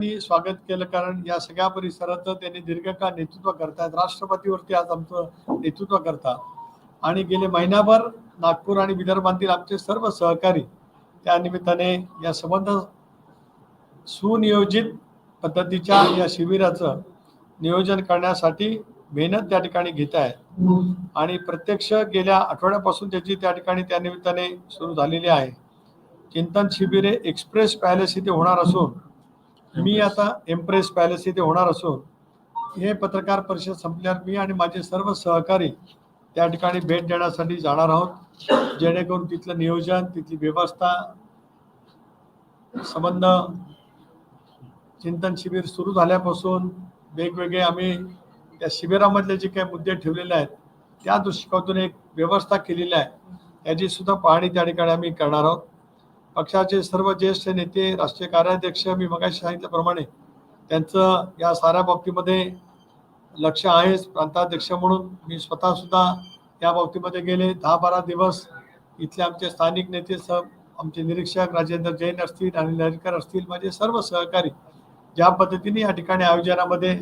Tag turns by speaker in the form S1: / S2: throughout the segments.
S1: स्वागत केलं कारण या सगळ्या परिसराचं त्यांनी दीर्घकाळ नेतृत्व करतायत. राष्ट्रपतीवरती आज आमचं नेतृत्व करतात. आणि गेले महिनाभर नागपूर आणि विदर्भातील आमचे सर्व सहकारी त्या निमित्ताने या संबंध सुनियोजित पद्धतीच्या या शिबिराचं नियोजन करण्यासाठी मेहनत त्या ठिकाणी घेत आहेत. आणि प्रत्यक्ष गेल्या आठवड्यापासून त्याची त्या ठिकाणी त्या निमित्ताने सुरू झालेली आहे. चिंतन शिबिरे एक्सप्रेस पॅलेस इथे होणार असून मी आता एम्प्रेस पॅलेस इथे होणार असून हे पत्रकार परिषद संपल्यावर मी आणि माझे सर्व सहकारी त्या ठिकाणी भेट देण्यासाठी जाणार आहोत. जेणेकरून तिथलं नियोजन तिथली व्यवस्था संबंध चिंतन शिबिर सुरू झाल्यापासून वेगवेगळे आम्ही त्या शिबिरामधले जे काही मुद्दे ठेवलेले आहेत त्या दृष्टिकोनातून एक व्यवस्था केलेली आहे. याची सुद्धा पाहणी त्या ठिकाणी आम्ही करणार आहोत. पक्षाचे सर्व ज्येष्ठ नेते राष्ट्रीय कार्याध्यक्ष मी मगाशी सांगितल्याप्रमाणे त्यांचं या साऱ्या बाबतीमध्ये लक्ष आहेच. प्रांताध्यक्ष म्हणून मी स्वतः सुद्धा या बाबतीमध्ये गेले. दहा बारा दिवस इथले आमचे स्थानिक नेते सब आमचे निरीक्षक राजेंद्र जैन असतील आणि लहरीकर असतील माझे सर्व सहकारी ज्या पद्धतीने या ठिकाणी आयोजनामध्ये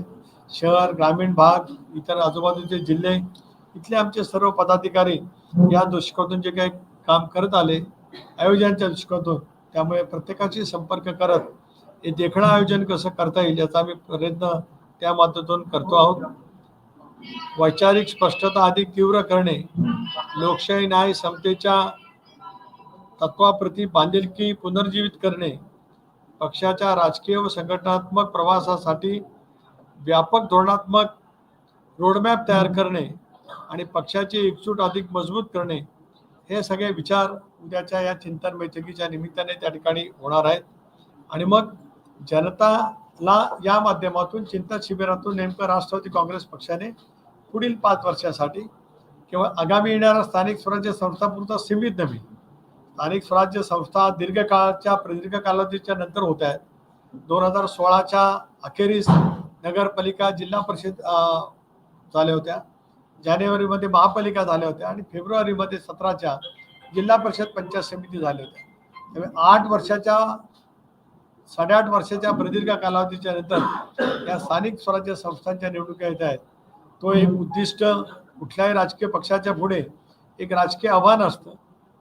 S1: शहर ग्रामीण भाग इतर आजूबाजूचे जिल्हे इथले आमचे सर्व पदाधिकारी या दृष्टिकोनातून जे काही काम करत आले आयोजनाच्या दृष्टिकोनातून त्यामुळे प्रत्येकाशी संपर्क करत हे देखणं आयोजन कसं करता येईल याचा आम्ही प्रयत्न त्या माध्यमातून करतो आहोत. वैचारिक स्पष्टता अधिक तीव्र करणे लोकशाही न्याय समतेच्या तत्वाप्रती बांधिलकी पुनर्जीवित करणे पक्षाच्या राजकीय व संघटनात्मक प्रवासासाठी व्यापक धोरणात्मक रोडमॅप तयार करणे आणि पक्षाची एकजूट अधिक मजबूत करणे हे सगळे विचार उद्याच्या या चिंतन बैठकीच्या निमित्ताने त्या ठिकाणी होणार आहेत. आणि मग जनताला या माध्यमातून चिंतन शिबिरातून नेमकं राष्ट्रवादी काँग्रेस पक्षाने पुढील पाच वर्षासाठी किंवा आगामी येणाऱ्या स्थानिक स्वराज्य संस्थापुरता सीमित नव्हे स्थानिक स्वराज्य संस्था दीर्घकाळाच्या प्रदीर्घ कालावधीच्या नंतर होत आहेत. दोन हजार सोळाच्या अखेरीस नगरपालिका जिल्हा परिषद झाल्या होत्या. जानेवारीमध्ये महापालिका झाल्या होत्या आणि फेब्रुवारीमध्ये सतराच्या जिल्हा परिषद पंचायत समिती झाल्या होत्या त्यामुळे आठ वर्षाच्या साडेआठ वर्षाच्या प्रदीर्घ कालावधीच्या नंतर या स्थानिक स्वराज्य संस्थांच्या निवडणुका येत आहेत. तो एक उद्दिष्ट कुठल्याही राजकीय पक्षाच्या पुढे एक राजकीय आव्हान असतं.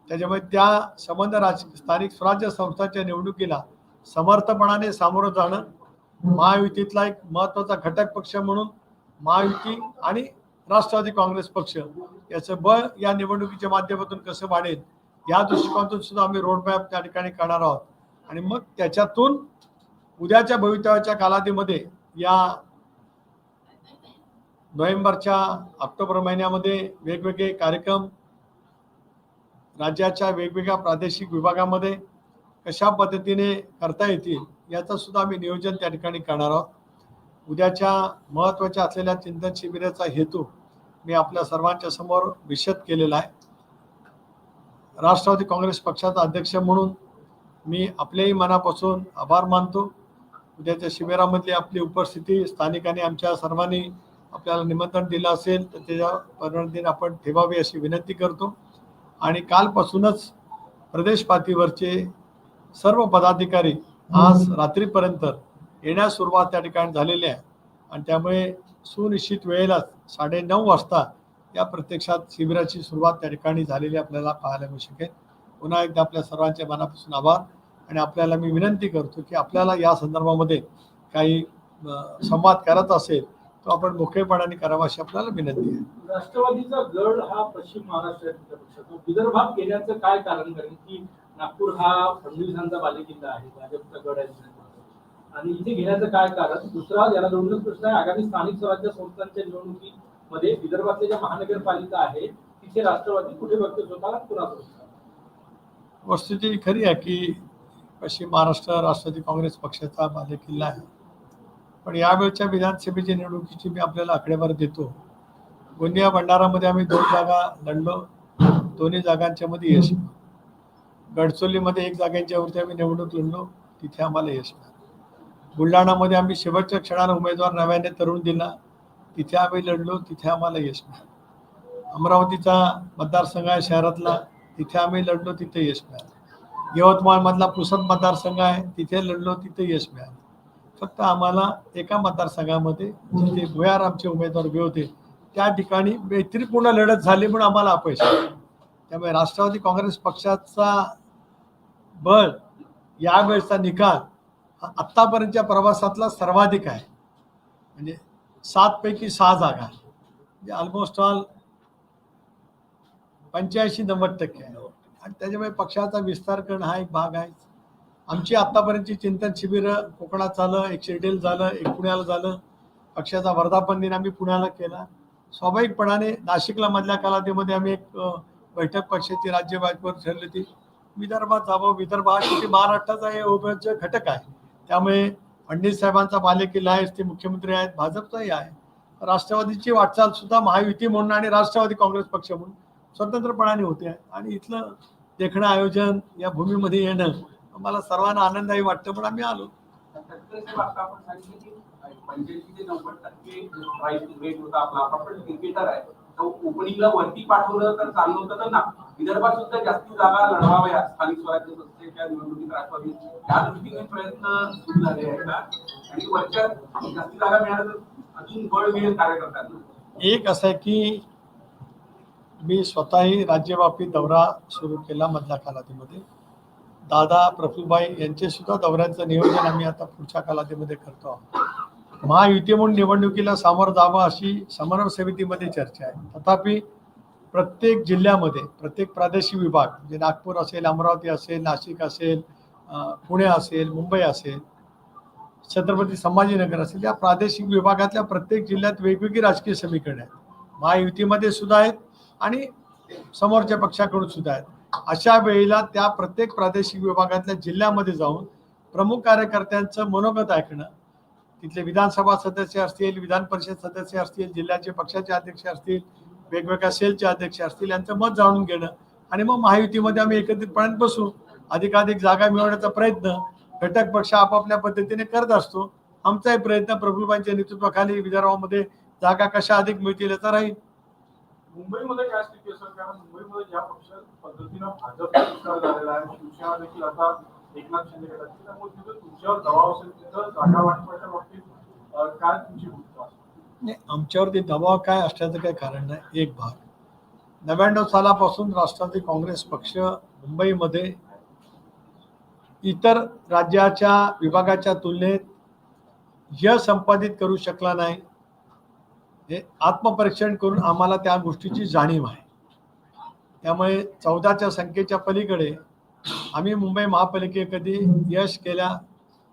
S1: त्याच्यामुळे त्या संबंध राज स्थानिक स्वराज्य संस्थांच्या निवडणुकीला समर्थपणाने सामोरं जाणं महायुतीतला एक महत्त्वाचा घटक पक्ष म्हणून महायुती आणि राष्ट्रवादी काँग्रेस पक्ष याचं बळ या निवडणुकीच्या माध्यमातून कसं वाढेल या दृष्टिकोनातून सुद्धा आम्ही रोडमॅप त्या ठिकाणी करणार आहोत. आणि मग त्याच्यातून उद्याच्या भवितव्याच्या कालावधीमध्ये या नोव्हेंबरच्या ऑक्टोबर महिन्यामध्ये वेगवेगळे कार्यक्रम राज्याच्या वेगवेगळ्या प्रादेशिक विभागामध्ये कशा पद्धतीने करता येतील याचं सुद्धा आम्ही नियोजन त्या ठिकाणी करणार आहोत. उद्याच्या महत्त्वाच्या असलेल्या चिंतन शिबिराचा हेतू मी आपल्या सर्वांच्या समोर विशद केलेला आहे. राष्ट्रवादी काँग्रेस पक्षाचा अध्यक्ष म्हणून मी आपल्याही मनापासून आभार मानतो. उद्याच्या शिबिरामधली आपली उपस्थिती स्थानिकांनी आमच्या सर्वांनी आपल्याला निमंत्रण दिलं असेल तर त्याच्या परवानगीने आपण ठेवावी अशी विनंती करतो. आणि कालपासूनच प्रदेश पातळीवरचे सर्व पदाधिकारी आज रात्रीपर्यंत येण्यास सुरुवात त्या ठिकाणी झालेली आहे. आणि त्यामुळे सुनिश्चित वेळेला साडे नऊ वाजता या प्रत्यक्षात शिबिराची सुरुवात त्या ठिकाणी झालेली आपल्याला पाहायला मिळू शकेल. पुन्हा एकदा आपल्या सर्वांच्या मनापासून आभार आणि आपल्याला मी विनंती करतो की आपल्याला या संदर्भामध्ये काही संवाद करायचा असेल तो आपण मोकळेपणाने करावा अशी आपल्याला विनंती आहे.
S2: राष्ट्रवादीचा गड हा पश्चिम महाराष्ट्रात विदर्भात गेल्याचं काय कारण? कारण की नागपूर हा फडणवीसांचा बालेकिल्ला आहे. भाजपचा गड आहे. आणि इथे घेण्याचं काय कारण? दुसरा याला जोडूनच प्रश्न आहे. आगामी स्थानिक स्वराज्य संस्थांच्या निवडणुकीमध्ये विदर्भातल्या ज्या महानगरपालिका आहे तिथे राष्ट्रवादी कुठे बघतो स्वतःला कुणाचं
S1: वस्तुस्थिती खरी आहे की पश्चिम महाराष्ट्र राष्ट्रवादी काँग्रेस पक्षाचा बालेकिल्ला आहे. पण यावेळच्या विधानसभेच्या निवडणुकीची मी आपल्याला आकडेवार देतो. गोंदिया भंडारामध्ये आम्ही दोन जागा लढलो. दोन्ही जागांच्या मध्ये यश गडचोलीमध्ये एक जागांच्यावरती आम्ही निवडणूक लढलो. तिथे आम्हाला यश मिळालं. बुलढाणामध्ये आम्ही शेवटच्या क्षणाला उमेदवार नव्याने तरुण दिला. तिथे आम्ही लढलो तिथे आम्हाला यश मिळालं. अमरावतीचा मतदारसंघ आहे शहरातला तिथे आम्ही लढलो तिथे यश मिळालं. यवतमाळमधला पुसद मतदारसंघ आहे तिथे लढलो तिथे यश मिळालं. फक्त आम्हाला एका मतदारसंघामध्ये जिथे भुयार आमचे उमेदवार उभे होते त्या ठिकाणी मैत्रीपूर्ण लढत झाली म्हणून आम्हाला अपयश त्यामुळे राष्ट्रवादी काँग्रेस पक्षाचा बळ यावेळेचा निकाल हा आत्तापर्यंतच्या प्रवासातला सर्वाधिक आहे. म्हणजे सातपैकी सहा जागा म्हणजे ऑलमोस्ट ऑल पंच्याऐंशी नव्वद टक्के आहे. आणि त्याच्यामुळे पक्षाचा विस्तार करणं हा एक भाग आहे. आमची आत्तापर्यंतची चिंतन शिबिरं कोकणात झालं एक शिर्डेल झालं एक पुण्याला झालं. पक्षाचा वर्धापन दिन आम्ही पुण्याला केला. स्वाभाविकपणाने नाशिकला मधल्या कालावधीमध्ये आम्ही एक बैठक पक्षाची राज्यबाजूवर ठरली होती. विदर्भात जावं विदर्भ हा शेवटी महाराष्ट्राचा हे अविभाज्य घटक आहे. त्यामुळे फडणवीस साहेबांचा बालेकिल्ला आहे ते मुख्यमंत्री आहेत भाजपचाही आहे. राष्ट्रवादीची वाटचाल सुद्धा महायुती म्हणून आणि राष्ट्रवादी काँग्रेस पक्ष म्हणून स्वतंत्रपणाने होते. आहे आणि इथलं देखणं आयोजन या भूमीमध्ये येणं मला सर्वांना आनंददायी वाटतं पण आम्ही आलो.
S3: आपण ओपनिंगला वरती पाठवलं तर चांगलं होतं तर ना. विदर्भात सुद्धा जास्ती जागा लढवाव्या स्थानिक स्वराज्य संस्थेच्या निवडणुकीत राष्ट्रवादी. या दृष्टीने प्रयत्न सुरू झाले आहेत का आणि वरच्या जास्ती जागा मिळाल्या तर अजून बळ मिळेल कार्यकर्त्यांना.
S1: एक असं आहे की मी स्वतःही राज्यव्यापी दौरा सुरू केला मधल्या कालावधीमध्ये. दादा प्रफुलबाई यांचे सुद्धा दौऱ्यांचं नियोजन आम्ही आता पुढच्या कालावधीमध्ये करतो आहोत. महायुती म्हणून निवडणुकीला सामोरं जावं अशी समन्वय समितीमध्ये चर्चा आहे. तथापि प्रत्येक जिल्ह्यामध्ये प्रत्येक प्रादेशिक विभाग म्हणजे नागपूर असेल अमरावती असेल नाशिक असेल पुणे असेल मुंबई असेल छत्रपती संभाजीनगर असेल या प्रादेशिक विभागातल्या प्रत्येक जिल्ह्यात वेगवेगळी राजकीय समीकरणे आहेत. महायुतीमध्ये सुद्धा आहेत आणि समोरच्या पक्षाकडून सुद्धा आहेत. अशा वेळेला त्या प्रत्येक प्रादेशिक विभागातल्या जिल्ह्यामध्ये जाऊन प्रमुख कार्यकर्त्यांचं मनोगत ऐकणं तिथले विधानसभा सदस्य असतील विधान परिषद सदस्य असतील जिल्ह्याचे पक्षाचे अध्यक्ष असतील वेगवेगळ्या सेलचे अध्यक्ष असतील यांचं मत जाणून घेणं. आणि मग महायुतीमध्ये आम्ही एकत्रितपणे बसू अधिकाधिक जागा मिळवण्याचा प्रयत्न घटक पक्ष आपापल्या पद्धतीने करत असतो. आमचाही प्रयत्न प्रफुल्लबाईंच्या नेतृत्वाखाली विदर्भामध्ये जागा कशा अधिक मिळतील याचा राहील.
S4: मुंबईमध्ये काय स्थिती असेल कारण मुंबईमध्ये ज्या पक्ष पद्धतीनं भाजप झालेला आहे शिवसेना देखील आता एकनाथ शिंदे गटाची त्यामुळे तिथं तुमच्यावर दबाव असेल तिथं जागा वाटपाच्या बाबतीत काय तुमची भूमिका
S1: नाही आमच्यावरती दबाव काय असण्याचं काही कारण नाही एक भाग. नव्याण्णव सालापासून राष्ट्रवादी काँग्रेस पक्ष मुंबईमध्ये इतर राज्याच्या विभागाच्या तुलनेत यश संपादित करू शकला नाही. हे आत्मपरीक्षण करून आम्हाला त्या गोष्टीची जाणीव आहे. त्यामुळे चौदाच्या संख्येच्या पलीकडे आम्ही मुंबई महापालिके कधी यश केल्या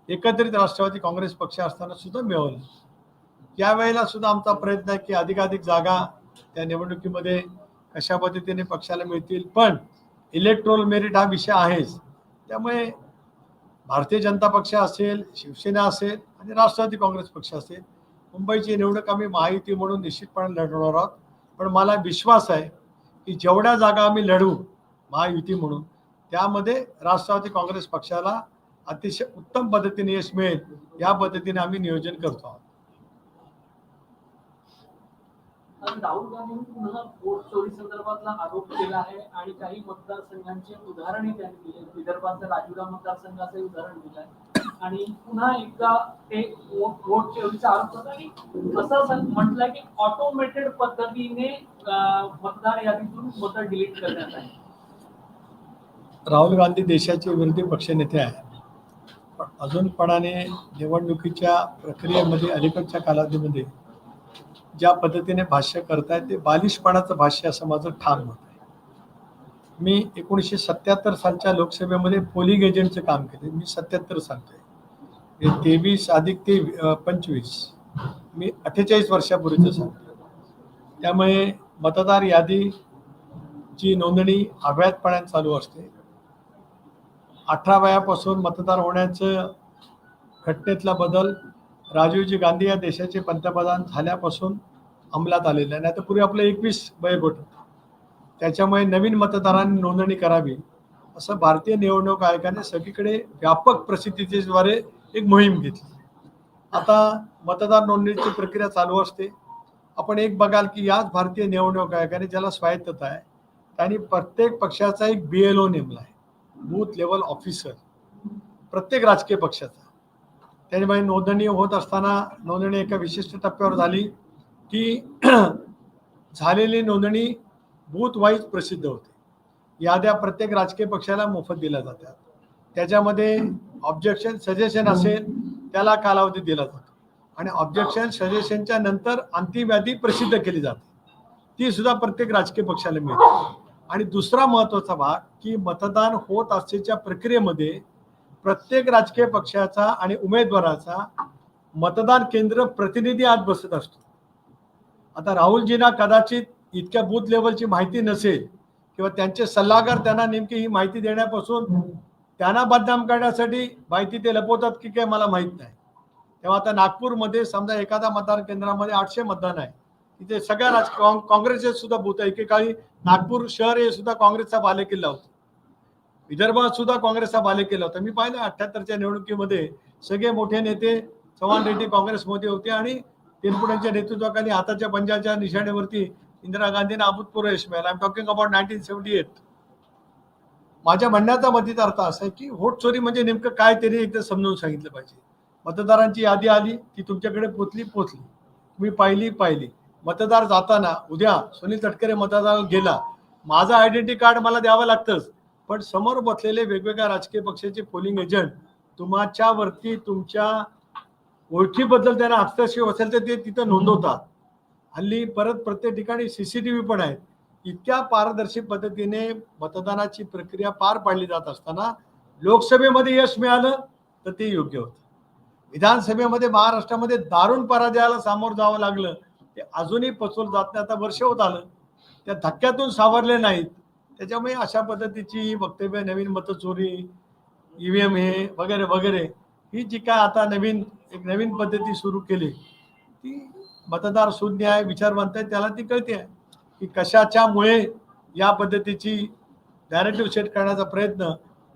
S1: एकत्रित राष्ट्रवादी काँग्रेस पक्ष असताना सुद्धा मिळवलं. यावेळेला सुद्धा आमचा प्रयत्न आहे की अधिकाधिक जागा त्या निवडणुकीमध्ये कशा पद्धतीने पक्षाला मिळतील. पण इलेक्ट्रोल मेरिट हा विषय आहेच. त्यामुळे भारतीय जनता पक्ष असेल शिवसेना असेल आणि राष्ट्रवादी काँग्रेस पक्ष असेल मुंबईची निवडणूक आम्ही महायुती म्हणून निश्चितपणे लढवणार आहोत. पण मला विश्वास आहे की जेवढ्या जागा आम्ही लढू महायुती म्हणून त्यामध्ये राष्ट्रवादी काँग्रेस पक्षाला अतिशय उत्तम पद्धतीने यश मिळेल या पद्धतीने आम्ही नियोजन करतो आहोत.
S5: कारण राहुल गांधींनी पुन्हा वोट चोरी संदर्भातला आरोप केला आहे आणि काही मतदारसंघांची उदाहरणे त्यांनी दिली. विदर्भातल्या राजुरा मतदारसंघाचे उदाहरण दिलं आहे. आणि पुन्हा एकदा ते वोट चोरीचा आरोप करतात आणि असं सं- की ऑटोमेटेड पद्धतीने अं, मतदार यादीतून मतं डिलीट करण्यात आहे
S1: राहुल गांधी देशाचे विरोधी पक्षनेते आहेत. पण अजूनपणाने निवडणुकीच्या प्रक्रियेमध्ये अलीकडच्या कालावधीमध्ये ज्या पद्धतीने भाष्य करतायत ते बालिशपणाचं भाष्य असं माझं ठाम मत आहे. मी एकोणीसशे सत्याहत्तर सालच्या लोकसभेमध्ये पोलिंग एजंटचं काम केले. मी सत्याहत्तर सांगतोय हे तेवीस अधिक ते पंचवीस. मी अठ्ठेचाळीस वर्षापूर्वीचं सांगतो त्यामुळे मतदार यादी ची नोंदणी अव्याहतपणाने चालू असते. अठरा वयापासून मतदार होण्याचं घटनेतला बदल राजीवजी गांधी या देशाचे पंतप्रधान झाल्यापासून अंमलात आलेलं. आहे नाही तर पूर्वी आपलं एकवीस वयोगट त्याच्यामुळे नवीन मतदारांनी नोंदणी करावी. असं भारतीय निवडणूक आयोगाने सगळीकडे व्यापक प्रसिद्धीतेद्वारे एक मोहीम घेतली. आता मतदार नोंदणीची प्रक्रिया चालू असते. आपण एक बघाल की याच भारतीय निवडणूक आयोगाने ज्याला स्वायत्तता आहे त्यांनी प्रत्येक पक्षाचा एक बी एल ओ नेमला आहे. बूथ लेवल ऑफिसर प्रत्येक राजकीय पक्षाचा. त्याच्यामुळे नोंदणी होत असताना नोंदणी एका विशिष्ट टप्प्यावर झाली. की झालेली नोंदणी बूथ वाईज प्रसिद्ध होते. याद्या प्रत्येक राजकीय पक्षाला मोफत दिल्या जातात. त्याच्यामध्ये ऑब्जेक्शन सजेशन असेल त्याला कालावधी दिला जातो. आणि ऑब्जेक्शन सजेशनच्या नंतर अंतिम यादी प्रसिद्ध केली जाते. ती सुद्धा प्रत्येक राजकीय पक्षाला मिळते. आणि दुसरा महत्त्वाचा भाग की मतदान होत असल्याच्या प्रक्रियेमध्ये प्रत्येक राजकीय पक्षाचा आणि उमेदवाराचा मतदान केंद्र प्रतिनिधी आत बसत असतो. आता राहुलजींना कदाचित इतक्या बूथ लेवलची माहिती नसेल किंवा त्यांचे सल्लागार त्यांना नेमकी ही माहिती देण्यापासून त्यांना बदनाम करण्यासाठी माहिती ते लपवतात की काय मला माहीत नाही. तेव्हा आता नागपूरमध्ये समजा एखाद्या मतदान केंद्रामध्ये आठशे मतदान आहे. तिथे सगळ्या राज काँग्रेसचे सुद्धा भूत आहे एकेकाळी नागपूर शहर हे सुद्धा काँग्रेसचा बालेकिल्ला होता. विदर्भात सुद्धा काँग्रेसचा बालेकिल्ला होता. मी पाहिलं अठ्ठ्याहत्तरच्या निवडणुकीमध्ये सगळे मोठे नेते चव्हाण रेड्डी काँग्रेसमध्ये होते आणि तेलपुड्यांच्या नेतृत्वाखाली आताच्या पंजाच्या निशाणेवरती इंदिरा गांधींना अभूतपूर्व यश मिळालं. I am talking about nineteen seventy eight माझ्या म्हणण्याचा मतीचा अर्थ असा आहे की व्होट चोरी म्हणजे नेमकं काय तरी एकदा समजावून सांगितलं पाहिजे. मतदारांची यादी आली ती तुमच्याकडे पोचली पोचली. तुम्ही पाहिली पाहिली. मतदार जाताना उद्या सुनील तटकरे मतदार गेला माझं आयडेंटिटी कार्ड मला द्यावं लागतंच. पण समोर बसलेले वेगवेगळ्या राजकीय पक्षाचे पोलिंग एजंट तुमच्या वरती तुमच्या ओळखीबद्दल त्यांना हस्तक्षेप असेल तर ते तिथं नोंदवतात. हल्ली परत प्रत्येक ठिकाणी सी सी टी व्ही पण आहेत. इतक्या पारदर्शी पद्धतीने मतदानाची प्रक्रिया पार पाडली जात असताना लोकसभेमध्ये यश मिळालं तर ते योग्य होतं. विधानसभेमध्ये महाराष्ट्रामध्ये दारुण पराजयाला सामोरं जावं लागलं. ते अजूनही पचवलं जात नाही. आता वर्ष होत आलं. त्या धक्क्यातून सावरले नाहीत. त्याच्यामुळे अशा पद्धतीची वक्तव्य नवीन मतचोरी ईव्हीएम हे वगैरे वगैरे ही जी काय आता नवीन एक नवीन पद्धती सुरू केली ती मतदार शून्य आहे विचारवंत आहे त्याला ती कळते आहे. की कशाच्यामुळे या पद्धतीची नॅरेटिव्ह सेट करण्याचा प्रयत्न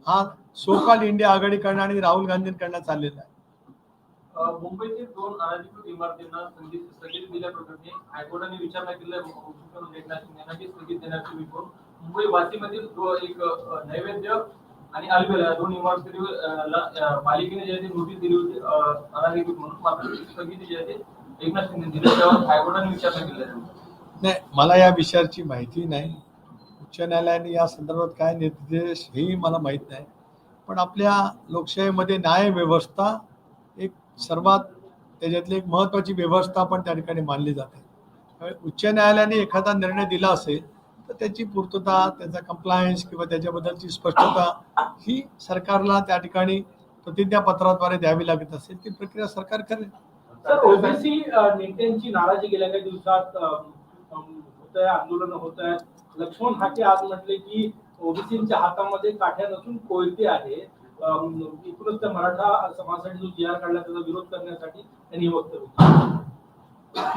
S1: हा सोकाल इंडिया आघाडीकडनं आणि राहुल गांधींकडनं चाललेला आहे.
S6: मुंबईतील दोन अनधिकृत इमारतींना स्थगित स्थगिती दिल्याप्रकरणी हायकोर्टाने विचारणा केल्या मुख्यमंत्री एकनाथ शिंदे यांना स्थगित देण्याची विचारून मुंबई वाशीमधील एक नैवेद्य आणि अलबेला दोन इमारतीवर मालिकेने ला- पालिकेने जे आहे नोटीस दिली होती अ, अनधिकृत म्हणून मात्र स्थगिती जी आहे एकनाथ शिंदे दिली त्यावर हायकोर्टाने विचारणा केली
S1: नाही मला या विषयाची माहिती नाही. उच्च न्यायालयाने या संदर्भात काय निर्देश हेही मला माहीत नाही. पण आपल्या लोकशाहीमध्ये न्याय व्यवस्था सर्वात त्याच्यातली एक महत्त्वाची व्यवस्था पण त्या ठिकाणी मानली जाते. त्यामुळे उच्च न्यायालयाने एखादा निर्णय दिला असेल तर त्याची पूर्तता त्याचा कंप्लायन्स किंवा त्याच्याबद्दलची स्पष्टता ही सरकारला त्या ठिकाणी प्रतिज्ञापत्राद्वारे द्यावी लागत असेल ती प्रक्रिया सरकार करेल.
S2: सर ओबीसी नेत्यांची नाराजी गेल्या काही दिवसात होत आहे आंदोलन होत आहेत लक्ष्मण हाके आज म्हटले की ओबीसीच्या हातामध्ये काठ्या नसून कोयते आहे एकूणच त्या मराठा समाजासाठी जो जी आर काढला त्याचा विरोध करण्यासाठी त्यांनी हे वक्तव्य.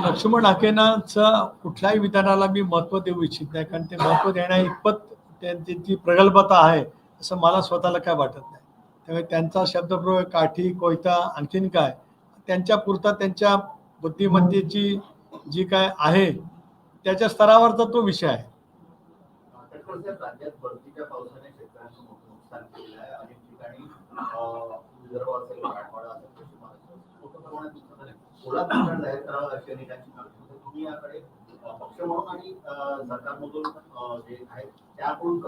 S1: लक्ष्मण हाकेनाचं कुठल्याही विधानाला मी महत्त्व देऊ इच्छित नाही कारण ते महत्त्व देण्या इतपत त्यांची ती प्रगल्भता आहे असं मला स्वतःला काय वाटत नाही. त्यामुळे त्यांचा शब्दप्रयोग काठी कोयता आणखीन काय? त्यांच्या पुरता त्यांच्या बुद्धिमत्तेची जी काय आहे त्याच्या स्तरावरचा तो विषय आहे.
S7: विदर्भ असेल मराठवाडा असेल पश्चिम महाराष्ट्र मोठ्या प्रमाणात नुकसान जाहीर मागणी तुम्ही याकडे पक्ष म्हणून आणि सरकारमधून जे आहे त्याकडून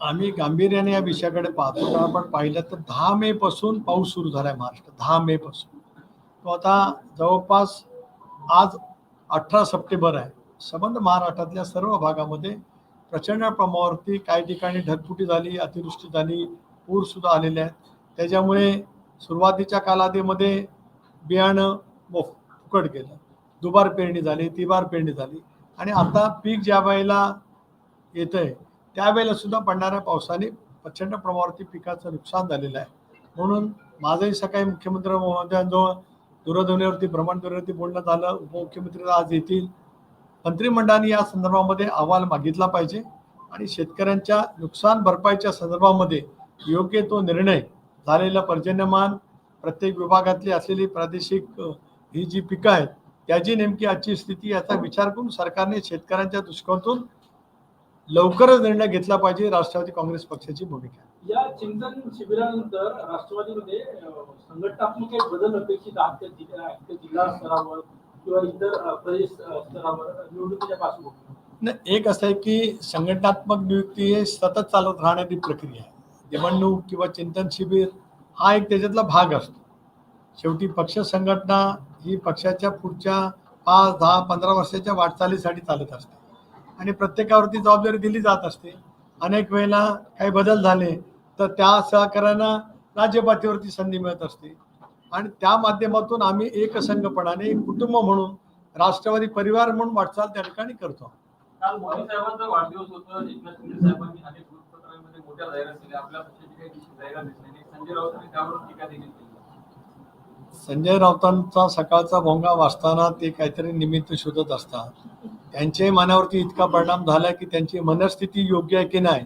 S1: आम्ही गांभीर्याने या विषयाकडे पाहतो आपण पाहिलं तर दहा मे पासून पाऊस सुरू झालाय महाराष्ट्रात दहा मे पासून. तो आता जवळपास आज अठरा सप्टेंबर आहे. संबंध महाराष्ट्रातल्या सर्व भागामध्ये प्रचंड प्रमाणावरती काही ठिकाणी ढगफुटी झाली अतिवृष्टी झाली पूर सुद्धा आलेले आहेत. त्याच्यामुळे सुरुवातीच्या कालावधीमध्ये बियाणं मोफ फुकट गेलं. दुबार पेरणी झाली तिबार पेरणी झाली. आणि आता पीक ज्या वेळेला येतंय त्यावेळेला सुद्धा पडणाऱ्या पावसाने प्रचंड प्रमाणावरती पिकाचं नुकसान झालेलं आहे. म्हणून माझंही सकाळी मुख्यमंत्री महोदयांजवळ दूरध्वनीवरती भ्रमणध्वनीवरती बोलणं झालं. उपमुख्यमंत्री आज येतील. मंत्रिमंडळाने या संदर्भामध्ये अहवाल मागितला पाहिजे. आणि शेतकऱ्यांच्या नुकसान भरपाईच्या संदर्भामध्ये योग्य तो निर्णय झालेला पर्जन्यमान प्रत्येक विभागातली असलेली प्रादेशिक ही जी पिकं आहेत त्याची नेमकी आजची स्थिती याचा विचार करून सरकारने शेतकऱ्यांच्या दृष्टिकोनातून लवकरच निर्णय घेतला पाहिजे राष्ट्रवादी काँग्रेस पक्षाची भूमिका.
S2: या चिंतन शिबिरानंतर राष्ट्रवादीमध्ये संघटनात्मक काही बदल अपेक्षित आहेत जिल्हा स्तरावर किंवा इतर प्रदेश स्तरावर निवडणुकीच्या पार्श्वभूमीवर
S1: एक असं आहे की संघटनात्मक नियुक्ती हे सतत चालत राहणारी प्रक्रिया आहे निवडणूक किंवा चिंतन शिबिर हा एक त्याच्यातला भाग असतो. शेवटी पक्ष संघटना ही पक्षाच्या पुढच्या पाच दहा पंधरा वर्षाच्या वाटचालीसाठी चालत असते. आणि प्रत्येकावरती जबाबदारी दिली जात असते. अनेक वेळेला काही बदल झाले तर त्या सहकार्यांना राज्यपातीवरती संधी मिळत असते. आणि त्या माध्यमातून आम्ही एकसंघपणाने एक कुटुंब म्हणून राष्ट्रवादी परिवार म्हणून वाटचाल त्या ठिकाणी करतो.
S6: काल मोदी साहेबांचा वाढदिवस होता. एकनाथ शिंदे साहेबांनी अनेक संजय टीका देखील केली.
S1: संजय राऊतांचा सकाळचा भोंगा वाचताना ते काहीतरी निमित्त शोधत असतात. त्यांच्याही मनावरती इतका परिणाम झाला की त्यांची मनस्थिती योग्य आहे की नाही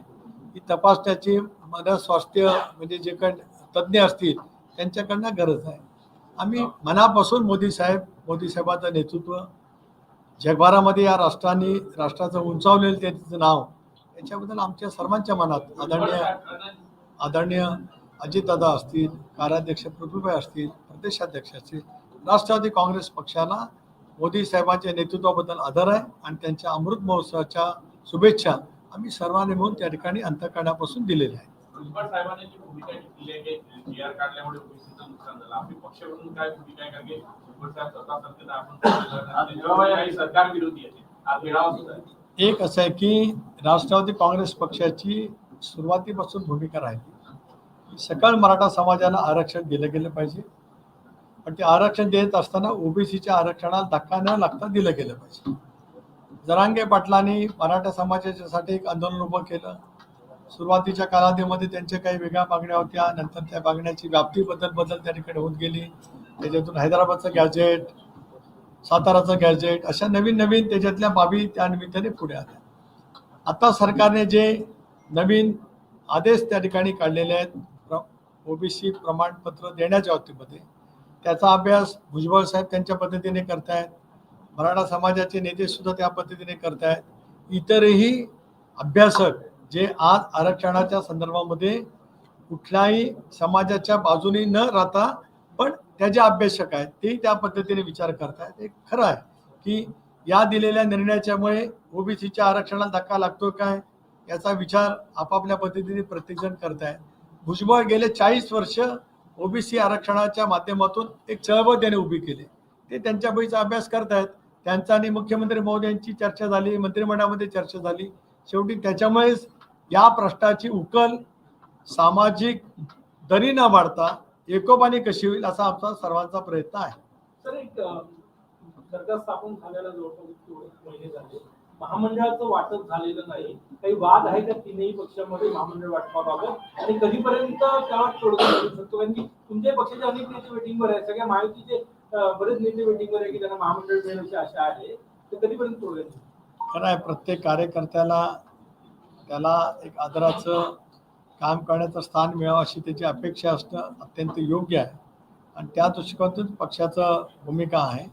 S1: ही तपासण्याची मनस्वास्थ्य म्हणजे जे काही तज्ज्ञ असतील त्यांच्याकडनं गरज आहे. आम्ही मनापासून मोदी साहेब मोदी साहेबांचं नेतृत्व जगभरामध्ये या राष्ट्राने राष्ट्राचं उंचावलेलं त्यांचं नाव याच्याबद्दल आमच्या सर्वांच्या मनात आदरणीय आदरणीय अजितदादा असतील कार्याध्यक्ष पृथ्वीभाई असतील प्रदेशाध्यक्ष असतील राष्ट्रवादी काँग्रेस पक्षाला मोदी साहेबांच्या नेतृत्वाबद्दल आदर आहे आणि त्यांच्या अमृत महोत्सवाच्या शुभेच्छा आम्ही सर्वांनी मिळून त्या ठिकाणी अंतकरणापासून दिलेल्या आहेत
S4: सरकार विरोधी
S1: एक असं आहे की राष्ट्रवादी काँग्रेस पक्षाची सुरुवातीपासून भूमिका राहिली. की सकल मराठा समाजाला आरक्षण दिलं गेलं पाहिजे. पण ते आरक्षण देत असताना ओबीसीच्या आरक्षणाला धक्का न लागता दिलं गेलं पाहिजे. जरांगे पाटलांनी मराठा समाजाच्यासाठी एक आंदोलन उभं केलं. सुरुवातीच्या कालावधीमध्ये त्यांच्या काही वेगळ्या मागण्या होत्या. नंतर त्या मागण्याची व्याप्ती बदल बदल त्या ठिकाणी होत गेली. त्याच्यातून हैदराबादचं गॅजेट साताराचं गॅजेट अशा नवीन नवीन त्याच्यातल्या बाबी त्या निमित्ताने पुढे आल्या. आता सरकारने जे नवीन आदेश त्या ठिकाणी काढलेले आहेत ओबीसी प्रमाणपत्र देण्याच्या बाबतीमध्ये त्याचा अभ्यास भुजबळ साहेब त्यांच्या पद्धतीने करतायत मराठा समाजाचे नेते सुद्धा त्या पद्धतीने करतायत. इतरही अभ्यासक जे आज आरक्षणाच्या संदर्भामध्ये कुठल्याही समाजाच्या बाजूने न राहता पण त्या ज्या अभ्यासक आहेत ते त्या पद्धतीने विचार करतायत. एक खरं आहे की या दिलेल्या निर्णयाच्यामुळे ओबीसीच्या आरक्षणाला धक्का लागतो काय याचा विचार आपापल्या पद्धतीने प्रत्येकजण करतायत. भुजबळ गेले चाळीस वर्ष ओबीसी आरक्षणाच्या माध्यमातून एक चळवळ त्याने उभी केली. ते त्यांच्या बैचा अभ्यास करतायत. त्यांचा आणि मुख्यमंत्री महोदयांची चर्चा झाली मंत्रिमंडळामध्ये चर्चा झाली. शेवटी त्याच्यामुळेच या प्रश्नाची उकल सामाजिक दरी न वाढता एकोपाने कशी होईल असा आमचा सर्वांचा प्रयत्न आहे.
S2: सर एक सरकार स्थापन जवळपास महिने झाले महामंडळाचं वाटप झालेलं नाही. काही वाद आहे का तीनही पक्षामध्ये महामंडळ वाटपाबाबत. आणि कधीपर्यंत त्यावर तोडगा निघू शकतो? कारण की तुमच्या पक्षाचे अनेक नेते वेटिंगवर आहेत. सगळ्या महायुतीचे बरेच नेते वेटिंगवर आहे की त्यांना महामंडळ मिळण्याची आशा आहे. तर कधीपर्यंत तोडगा?
S1: खरं आहे प्रत्येक कार्यकर्त्याला त्याला एक आदराचं काम करण्याचं स्थान मिळावं अशी त्याची अपेक्षा असणं अत्यंत योग्य आहे. आणि त्या दृष्टिकोनातून पक्षाचं भूमिका आहे.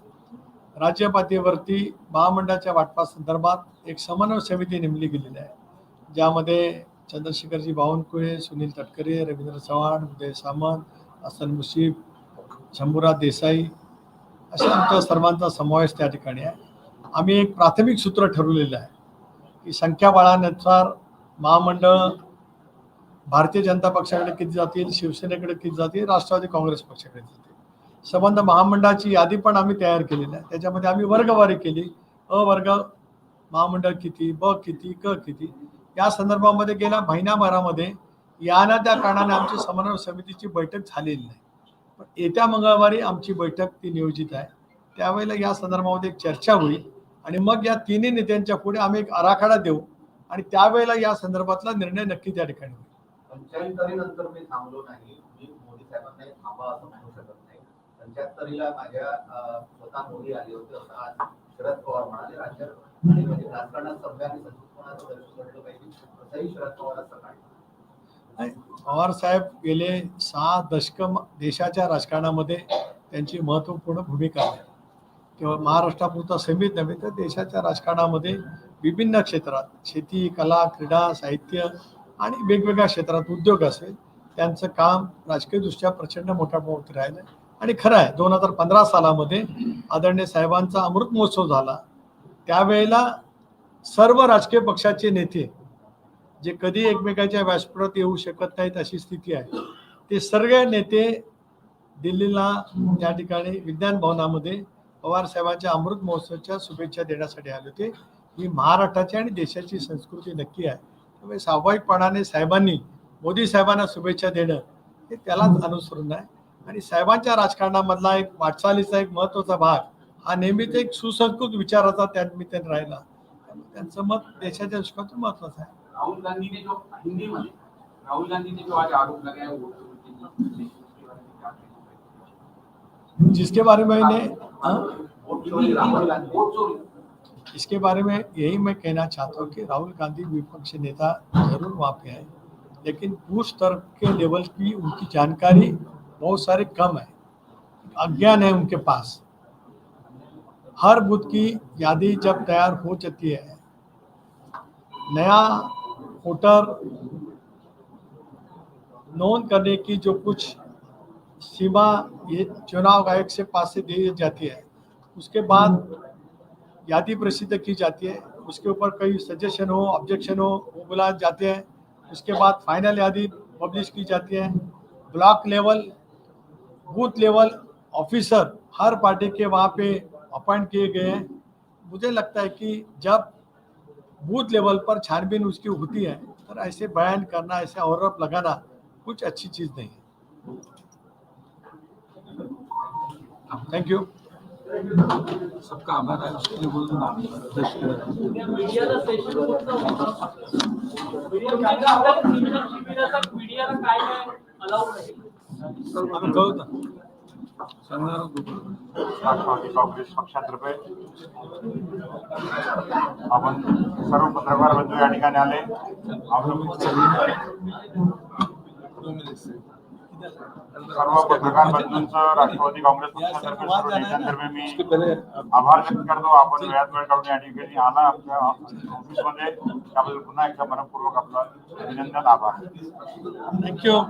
S1: राज्य पातळीवरती महामंडळाच्या वाटपासंदर्भात एक समन्वय समिती नेमली गेलेली आहे. ज्यामध्ये चंद्रशेखरजी बावनकुळे सुनील तटकरे रवींद्र चव्हाण उदय सामंत हसन मुशीफ शंभूराज देसाई अशा आमच्या सर्वांचा समावेश त्या ठिकाणी आहे. आम्ही एक प्राथमिक सूत्र ठरवलेलं आहे की संख्याबळानुसार महामंडळ भारतीय जनता पक्षाकडे किती जातील शिवसेनेकडे किती जातील राष्ट्रवादी काँग्रेस पक्षाकडे जातील संबंध महामंडळाची यादी पण आम्ही तयार केलेली आहे. त्याच्यामध्ये आम्ही वर्गवारी केली. अ वर्ग महामंडळ किती ब किती क किती? या संदर्भामध्ये गेल्या महिन्याभरामध्ये या ना त्या कारणाने आमची समन्वय समितीची बैठक झालेली नाही. पण येत्या मंगळवारी आमची बैठक ती नियोजित आहे. त्यावेळेला या संदर्भामध्ये एक चर्चा होईल आणि मग या तिन्ही नेत्यांच्या पुढे आम्ही एक आराखडा देऊ आणि त्यावेळेला या संदर्भातला निर्णय नक्की त्या ठिकाणी होईल.
S7: पंच्याहत्तरीनंतर मी थांबलो नाही. मी मोदी साहेबांना थांबा असं म्हणू शकत नाही. पंच्याहत्तरीला माझ्या स्वतः मोदी आले होते असं आज शरद पवार म्हणाले. राज्यात आणि म्हणजे राजकारणात सभ्य आणि दर्शन घडलं पाहिजे? असंही शरद पवार असं काढलं
S1: पवार साहेब गेले सहा दशक देशाच्या राजकारणामध्ये त्यांची महत्त्वपूर्ण भूमिका आहे. किंवा महाराष्ट्रापुरता सीमित नव्हे तर देशाच्या राजकारणामध्ये विभिन्न क्षेत्रात शेती कला क्रीडा साहित्य आणि वेगवेगळ्या क्षेत्रात उद्योग असेल त्यांचं काम राजकीयदृष्ट्या प्रचंड मोठ्या प्रमाणात राहिलं आणि खरं आहे दोन हजार पंधरा सालामध्ये आदरणीय साहेबांचा अमृत महोत्सव झाला. त्यावेळेला सर्व राजकीय पक्षाचे नेते जे कधी एकमेकाच्या व्यासपीठात येऊ शकत नाहीत अशी स्थिती आहे ते सर्व नेते दिल्लीला त्या ठिकाणी विज्ञान भवनामध्ये पवार साहेबांच्या अमृत महोत्सवाच्या शुभेच्छा देण्यासाठी आले होते. ही महाराष्ट्राची आणि देशाची संस्कृती नक्की आहे. त्यामुळे स्वाभाविकपणाने साहेबांनी मोदी साहेबांना शुभेच्छा देणं हे त्यालाच अनुसरून आहे. आणि साहेबांच्या राजकारणामधला एक वाटचालीचा एक महत्त्वाचा भाग हा नेहमीच एक सुसंस्कृत विचाराचा त्या निमित्ताने राहिला. त्यामुळे त्यांचं मत देशाच्या दृष्टिकोनातून महत्त्वाचं आहे.
S3: राहुल गांधी ने जो हिंदी में राहुल गांधी ने जो आज आरोप लगाया
S1: जिसके बारे में मैंने इसके बारे में यही मैं कहना चाहता हूँ कि राहुल गांधी विपक्ष नेता ज़रूर वहाँ पे है, लेकिन बूथ स्तर के लेवल की उनकी जानकारी बहुत सारे कम है, अज्ञान है उनके पास। हर बूथ की यादी जब तैयार हो जाती है, नया वोटर नोन करने की जो कुछ सीमा ये चुनाव आयोग से पास से दी जाती है, उसके बाद यादी प्रसिद्ध की जाती है। उसके ऊपर कई सजेशन हो ऑब्जेक्शन हो, वो बुलाए जाते हैं। उसके बाद फाइनल यादी पब्लिश की जाती है। Block level booth level officer हर पार्टी के वहाँ पे अपॉइंट किए गए हैं। मुझे लगता है कि जब बूथ लेवल पर छानबीन उसकी होती है तो ऐसे बयान करना, ऐसे आरोप लगाना कुछ अच्छी चीज़ नहीं है। थैंक यू
S2: सबका आभार आहे बोलून
S5: मीडियाला सेशन मीडियाला काय काय अलाउड आहे
S1: आम्ही कळू ना
S4: राष्ट्रवादी काँग्रेस पक्षातर्फे आपण सर्व पत्रकार बंधू या ठिकाणी आले. आपण सर्व पत्रकार बंधूंचं राष्ट्रवादी काँग्रेस पक्षातर्फे सर्व नेत्यांतर्फे मी आभार व्यक्त करतो. आपण वेळात वेळ काढून या ठिकाणी आला. आपल्या ऑफिसमध्ये. त्याबद्दल पुन्हा एकदा मनपूर्वक आपलं अभिनंदन आभार.
S1: थैंक यू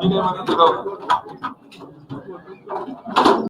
S6: ठीक आहे